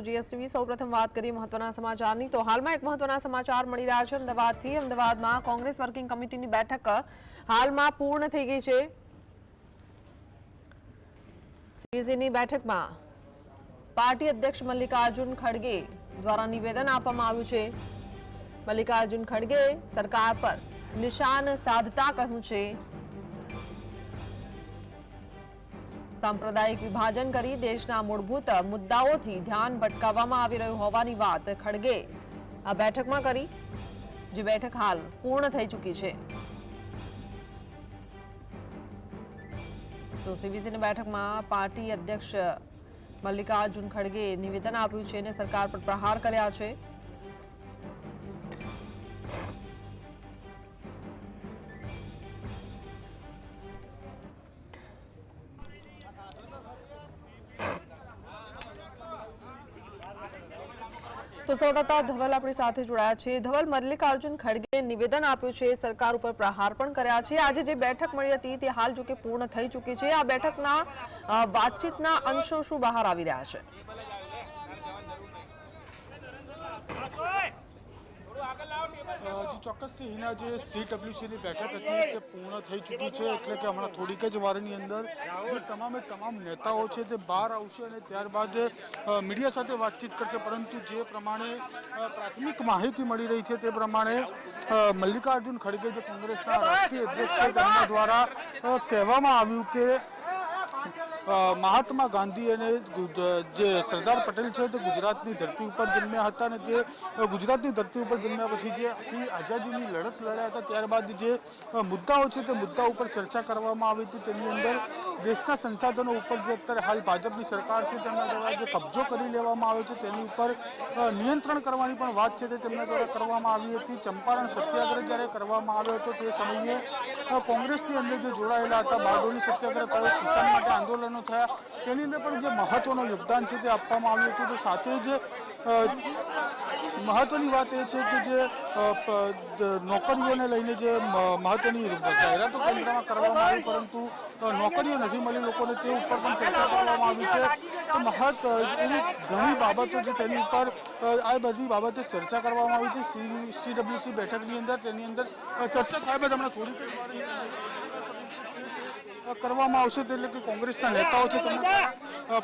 GSTV સૌપ્રથમ વાત કરીએ મહત્વના સમાચારની. તો હાલમાં એક મહત્વના સમાચાર મળી રહ્યા છે અમદાવાદથી. અમદાવાદમાં કોંગ્રેસ વર્કિંગ કમિટીની બેઠક હાલમાં પૂર્ણ થઈ ગઈ છે. સીએસીની બેઠકમાં પાર્ટી અધ્યક્ષ મલ્લિકાર્જુન ખડગે દ્વારા નિવેદન આપવામાં આવ્યું છે. મલ્લિકાર્જુન ખડગે સરકાર પર નિશાન સાધતા કહ્યું છે. સાંપ્રદાયિક વિભાજન કરી દેશના મૂળભૂત મુદ્દાઓથી ધ્યાન ભટકાવવામાં આવી રહ્યું હોવાની વાત ખડગે આ બેઠકમાં કરી જે બેઠક હાલ પૂર્ણ થઈ ચૂકી છે. તો સીવીસીની બેઠકમાં પાર્ટી અધ્યક્ષ મલ્લિકાર્જુન ખડગે નિવેદન આપ્યું છે અને સરકાર પર પ્રહાર કર્યા છે. તો સૌદાતા ધવલ આપણી સાથે જોડાયા છે. ધવલ, મલ્લિકાર્જુન ખડગે નિવેદન આપ્યું છે. સરકાર ઉપર પ્રહાર પણ કર્યા છે. આજે જે બેઠક મળી હતી તે હાલ જો કે પૂર્ણ થઈ ચૂકી છે. આ બેઠકના વાતચીતના અંશો શું બહાર આવી રહ્યા છે જી ચોક્કસથી હિના જે સીડબ્લ્યુસીની બેઠક હતી તે પૂર્ણ થઈ ચૂકી છે, એટલે કે હમણાં થોડીક જ વારની અંદર તમામે તમામ નેતાઓ છે તે બહાર આવશે અને ત્યારબાદ મીડિયા સાથે વાતચીત કરશે. પરંતુ જે પ્રમાણે પ્રાથમિક માહિતી મળી રહી છે તે પ્રમાણે મલ્લિકાર્જુન ખડગે, જે કોંગ્રેસના રાષ્ટ્રીય અધ્યક્ષ છે, તેમના દ્વારા કહેવામાં આવ્યું કે મહાત્મા ગાંધી અને જે સરદાર પટેલ છે તે ગુજરાતની ધરતી ઉપર જન્મ્યા હતા અને તે ગુજરાતની ધરતી ઉપર જન્મ્યા પછી જે આખી આઝાદીની લડત લડ્યા હતા ત્યારબાદ જે મુદ્દાઓ છે તે મુદ્દા ઉપર ચર્ચા કરવામાં આવી હતી. તેની અંદર દેશના સંસાધનો ઉપર જે અત્યારે હાલ ભાજપની સરકાર છે તેમના દ્વારા જે કબજો કરી લેવામાં આવ્યો છે તેની ઉપર નિયંત્રણ કરવાની પણ વાત છે તે તેમના દ્વારા કરવામાં આવી હતી. ચંપારણ સત્યાગ્રહ જ્યારે કરવામાં આવ્યો હતો તે સમયે કોંગ્રેસની અંદર જે જોડાયેલા હતા, બારડોલી સત્યાગ્રહ કયો કિસાન માટે આંદોલનો થયા. તેની અંદર પણ જે મહત્વનું યોગદાન છે તે આપવામાં આવ્યું હતું. તો સાથે જ મહત્વની વાત એ છે કે જે નોકરીઓને લઈને જે મહત્વની જાહેરાતો કેન્દ્રમાં કરવામાં આવી, પરંતુ નોકરીઓ નથી મળી લોકોને તે ઉપર પણ ચર્ચા કરવામાં આવી છે. તો મહત્વ એવી ઘણી બાબતો છે તેની ઉપર આ બધી બાબતે ચર્ચા કરવામાં આવી છે. સી સીડબ્લ્યુસી બેઠકની અંદર, તેની અંદર ચર્ચા થાય બાદ હમણાં અંદર કરવામાં આવશે એટલે કે કોંગ્રેસના નેતાઓ છે તેમને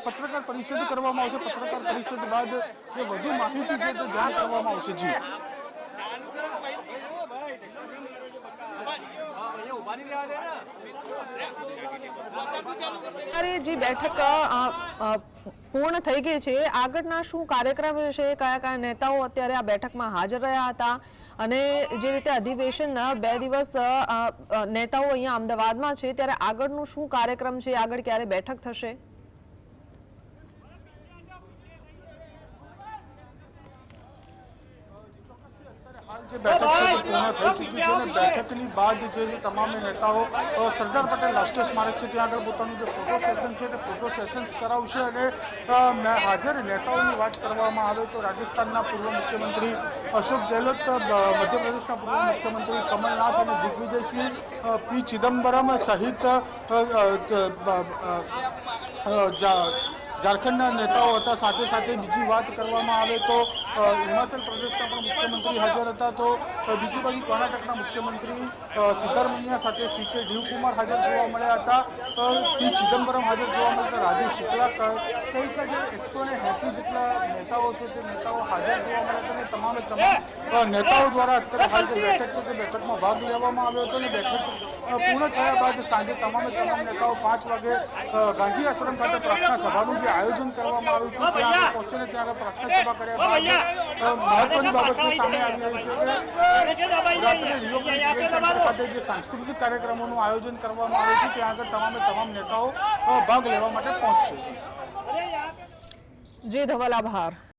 પત્રકાર પરિષદ કરવામાં આવશે. પત્રકાર પરિષદ બાદ જે વધુ માહિતી છે તે જાણ કરવામાં આવશે. જી. જે બેઠક પૂર્ણ થઈ ગઈ છે, આગળના શું કાર્યક્રમ છે કયા કયા નેતાઓ અત્યારે આ બેઠકમાં હાજર રહ્યા હતા? અને જે રીતે અધિવેશનના બે દિવસ નેતાઓ અહીંયા અમદાવાદમાં છે, ત્યારે આગળનું શું કાર્યક્રમ છે? આગળ ક્યારે બેઠક થશે? જે બેઠક છે તે પૂર્ણ થઈ ચૂકી છે અને બેઠકની બાદ જે તમામ નેતાઓ સરદાર પટેલ રાષ્ટ્રીય સ્મારક છે ત્યાં આગળ પોતાનું જે ફોટો સેશન છે તે ફોટો સેશન્સ કરાવશે અને હાજર નેતાઓની વાત કરવામાં આવે તો રાજસ્થાનના પૂર્વ મુખ્યમંત્રી અશોક ગેહલોત મધ્યપ્રદેશના પૂર્વ મુખ્યમંત્રી કમલનાથ અને દિગ્વિજયસિંહ પી ચિદમ્બરમ સહિત ઝારખંડના નેતાઓ હતા. સાથે સાથે બીજી વાત કરવામાં આવે તો હિમાચલ પ્રદેશના પણ મુખ્યમંત્રી હાજર હતા. તો બીજી બાજુ કર્ણાટકના મુખ્યમંત્રી સિદ્ધારમૈયા સાથે સી કે દેવકુમાર હાજર જોવા મળ્યા હતા. પી ચિદમ્બરમ હાજર જોવા મળ્યા હતા. રાજીવ શુક્લા સહિતના જે એકસો એંસી જેટલા નેતાઓ છે, તે નેતાઓ હાજર જોવા મળ્યા હતા. અને તમામે તમામ નેતાઓ દ્વારા અત્યારે હાલ જે બેઠક છે, તે બેઠકમાં ભાગ લેવામાં આવ્યો હતો. અને બેઠક પૂર્ણ થયા બાદ સાંજે તમામે તમામ નેતાઓ પાંચ વાગે ગાંધી આશ્રમ ખાતે પ્રાર્થના સભાનું જે આયોજન કરવામાં આવ્યું છે ત્યાં પહોંચીને ત્યાં આગળ પ્રાર્થના સભા કર્યા બાદ મહત્વની બાબત સામે આવી રહી છે રાત્રે ખાતે જે સાંસ્કૃતિક કાર્યક્રમોનું આયોજન કરવામાં આવ્યું છે ત્યાં આગળ તમામે તમામ નેતાઓ ભાગ લેવા માટે પહોંચશે. જી જી ધવલ આભાર.